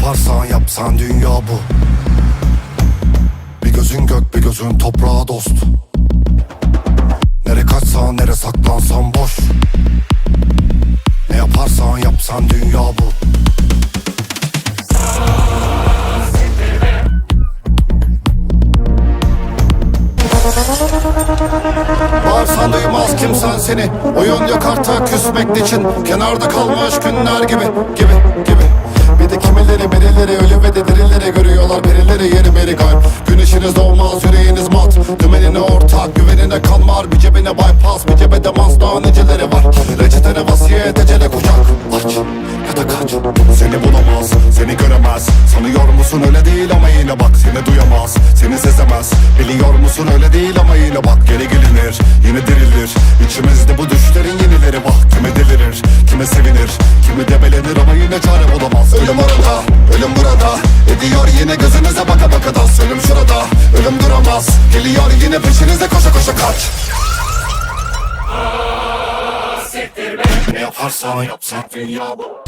yaparsan yapsan dünya bu. Bir gözün gök bir gözün toprağa dost. Nere kaçsan nere saklansan boş. Ne yaparsan yapsan dünya bu. Bağırsan duymaz kimsen seni. Oyun yok artık küsmek için Kenarda kalmış günler gibi Gibi gibi Bir de kimileri birileri ölü ve de dirileri Görüyorlar. Birileri yeri beri kayıp Güneşiniz doğmaz yüreğiniz mat. Dümenine ortak güvenine kan var Bir cebine bypass bir cebede mans daha var? Reçetene vasiyet ecele kucak. Aç ya da kaç. Seni bulamaz seni göremez. Sanıyor musun? Öyle değil ama yine bak. Seni duyamaz seni sezemez. Biliyor musun? Öyle değil ama yine bak. Geri gelinir Kimi debelenir ama yine çare bulamaz Ölüm orada ölüm burada. Ediyor yine gözünüze baka baka dans. Ölüm şurada ölüm duramaz. Geliyor yine peşinize koşa koşa kaç. Ne yaparsan yapsan dünya bu